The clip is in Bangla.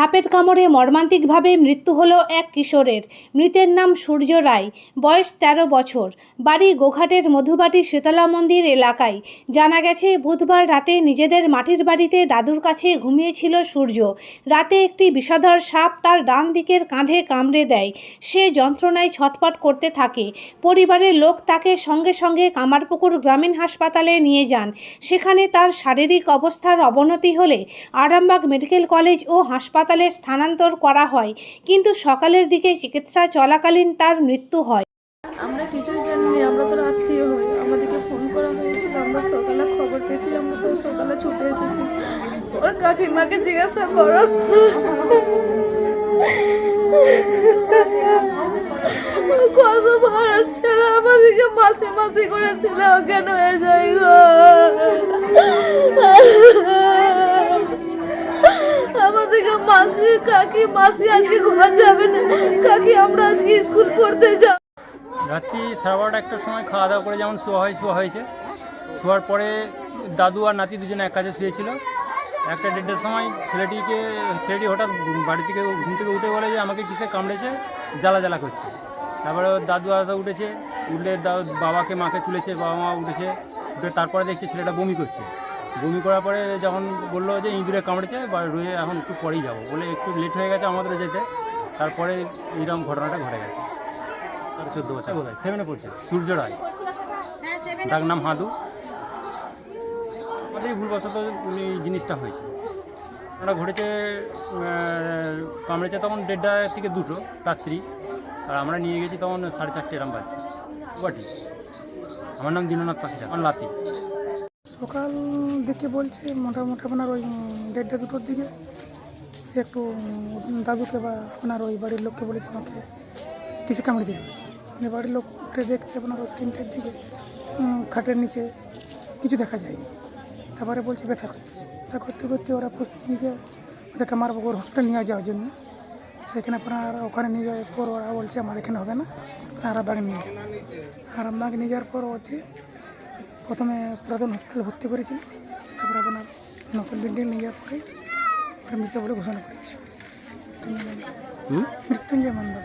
সাপের কামড়ে মর্মান্তিকভাবে মৃত্যু হলো এক কিশোরের। মৃতের নাম সূর্য রায়, বয়স ১৩ বছর। বাড়ি গোঘাটের মধুবাটি শীতলা মন্দির এলাকায়। জানা গেছে, বুধবার রাতে নিজেদের মাটির বাড়িতে দাদুর কাছে ঘুমিয়েছিল সূর্য। রাতে একটি বিষধর সাপ তার ডান দিকের কাঁধে কামড়ে দেয়। সে যন্ত্রণায় ছটপট করতে থাকে। পরিবারের লোক তাকে সঙ্গে সঙ্গে কামারপুকুর গ্রামীণ হাসপাতালে নিয়ে যান। সেখানে তার শারীরিক অবস্থার অবনতি হলে আরামবাগ মেডিকেল কলেজ ও হাসপাতালে স্থানান্তর করা হয়, কিন্তু সকালের দিকে চিকিৎসা চলাকালীন তার মৃত্যু হয়। আমরা কিছুই জানি আমরা তো আত্মীয় হই। আমাদেরকে ফোন করা হয়েছিল, আমরা সকালে খবর পেয়েছি, আমরা সব সকালে ছুটে এসেছি। ওর কাকিমাকে জিজ্ঞাসা করো। কত ভাড়া ছিল, আমাদেরকে মাসে মাসে করেছিল কেন হয়ে যায় গো? আমাদেরকে মাসি, কাকি, মাসি, আজকে ঘুমা যাবে না। কাকি, আমরা আজকে স্কুল পড়তে যাব। রাত্রি সাড়ে বারোটা একটার সময় খাওয়া দাওয়া করে যেমন শোয়া হয়, শোয়া হয়েছে। শোয়ার পরে দাদু আর নাতি দুজনে এক কাজে শুয়েছিল। একটা দেড়টার সময় ছেলেটিকে, ছেলেটি হঠাৎ বাড়ি থেকে, ঘুম থেকে উঠে বলে যে, আমাকে কিসে কামড়েছে? জ্বালা জ্বালা করছে। তারপরে দাদু আদা উঠেছে। উঠলে বাবাকে, মাকে তুলেছে বাবা মা উঠেছে। উঠে তারপরে দেখছে ছেলেটা বমি করছে। বমি করার পরে যখন বলল যে ইঁদুরে কামড়েছে, বা রুয়ে এখন একটু পরেই যাব। বলে একটু লেট হয়ে গেছে আমাদের যেতে। তারপরে এইরকম ঘটনাটা ঘটে গেছে। তার চোদ্দ বছর বোধ হয় সেভেনে পড়ছে। সূর্য রায় ডাক নাম হাদু। আমাদের ভুলবশত উনি জিনিসটা হয়েছে। ওটা ঘটেছে কামড়েছে তখন দেড়টা থেকে দুটো রাত্রি। আর আমরা নিয়ে গেছি তখন সাড়ে চারটে এরম বাজছে। গুয়াহাটি। আমার নাম দীননাথ পাখিরা। আমার লাতি সকাল দিকে বলছে মোটামুটি আপনার ওই দেড়টা দুটোর দিকে একটু দাদুকে বা আপনার ওই বাড়ির লোককে বলেছে আমাকে কিসে কামড়ে দিল মানে বাড়ির লোক উঠে দেখছে আপনার ওই তিনটের দিকে খাটের নিচে, কিছু দেখা যায়নি। তারপরে বলছে, ব্যথা করছে। ব্যথা করতে করতে ওরা প্রস্তুতি নিয়ে ওদের কামারপুকুর হসপিটাল নিয়ে যাওয়ার জন্য। সেখানে আপনার ওখানে নিয়ে যাওয়ার পর ওরা বলছে, আমার এখানে হবে না। আরামবাগ নিয়ে যান। আরামবাগ নিয়ে যাওয়ার পর ওতে প্রথমে পুরাতন হসপিটালে ভর্তি করেছিল তারপর আপনার নতুন বিল্ডিং নিয়ে যাওয়ার পরে মৃত্যু মৃত বলে ঘোষণা করেছে মৃত্যুঞ্জয় মণ্ডল।